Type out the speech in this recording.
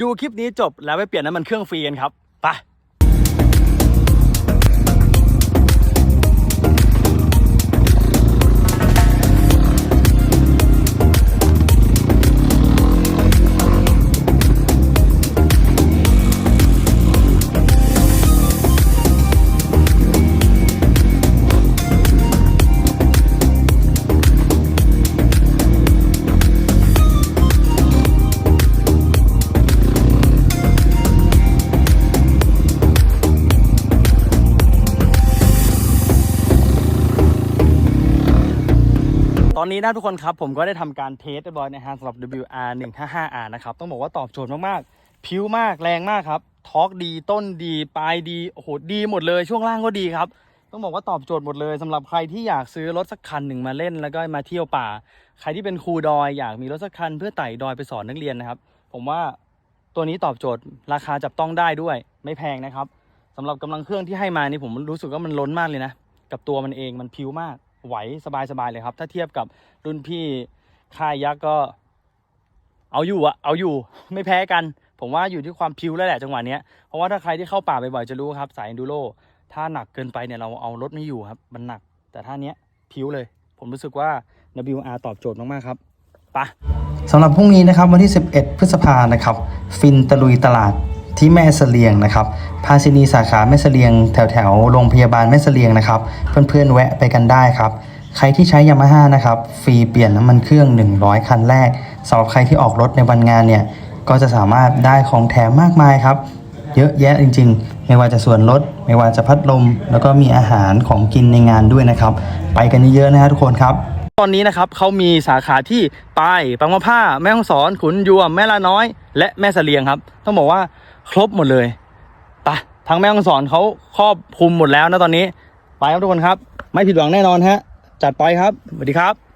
ดูคลิปนี้จบแล้วไปเปลี่ยนน้ำมันเครื่องฟรีกันครับไป อนนี้นะทุกคนครับ ผมก็ได้ทำการเทสเรียบร้อยนะฮะสำหรับ WR 155R นะครับ ต้องบอกว่าตอบโจทย์มากๆผิวมากแรงมากครับทอกดีต้นดีปลายดีโอ้โหดีหมดเลยช่วงล่างก็ดีครับ ต้องบอกว่าตอบโจทย์หมดเลยสำหรับใครที่อยากซื้อรถสักคันหนึ่งมาเล่นแล้วก็มาเที่ยวป่า ใครที่เป็นครูดอยอยากมีรถสักคันเพื่อไต่ดอยไปสอนนักเรียนนะครับ ผมว่าตัวนี้ตอบโจทย์ราคาจับต้องได้ด้วยไม่แพงนะครับสำหรับกำลังเครื่องที่ให้มานี่ผมรู้สึกว่ามันล้นมากเลยนะ กับตัวมันเองมันพิ้วมาก ไหวสบายๆเลยครับ ถ้าเทียบกับรุ่นพี่ค่ายยักษ์ก็ เอาอยู่อะเอาอยู่ไม่แพ้กัน ผมว่าอยู่ที่ความพิ้วแล้วแหละจังหวะเนี้ยเพราะว่าถ้าใครที่เข้าป่าบ่อยๆจะรู้ครับสาย enduro ถ้าหนักเกินไปเนี่ยเราเอารถไม่อยู่ครับ มันหนัก แต่ถ้าเนี้ยพิ้วเลย ผมรู้สึกว่า WR ตอบโจทย์มากๆครับไปะสำหรับพรุ่งนี้นะครับวันที่ 11 พฤษภานะครับ ฟินตะลุยตลาด ที่แม่เสลียงนะครับภาซินีสาขาแม่เสลียงแถวแถวๆโรงพยาบาลแม่เสลียงนะครับ เพื่อนๆแวะไปกันได้ครับ ใครที่ใช้ยามาฮ่านะครับฟรีเปลี่ยนน้ำมันเครื่อง 100 คันแรกสำหรับใครที่ออกรถในวันงานเนี่ยก็จะสามารถได้ของแถมมากมายครับ เยอะแยะจริง ๆ ไม่ว่าจะส่วนลดไม่ว่าจะพัดลม แล้วก็มีอาหารของกินในงานด้วยนะครับ ไปกันเยอะๆนะฮะทุกคนครับ ตอนนี้นะครับเขามีสาขาที่ปายปังมะผ้า แม่ฮ่องสอน ขุนยวม แม่ละน้อย และแม่เสลียงครับ ต้องบอกว่าครบหมดเลยปะทางแม่ฮ่องสอนเขาครอบคลุมหมดแล้วนะตอนนี้ ไปครับทุกคนครับ ไม่ผิดหวังแน่นอนฮะ จัดไปครับสวัสดีครับ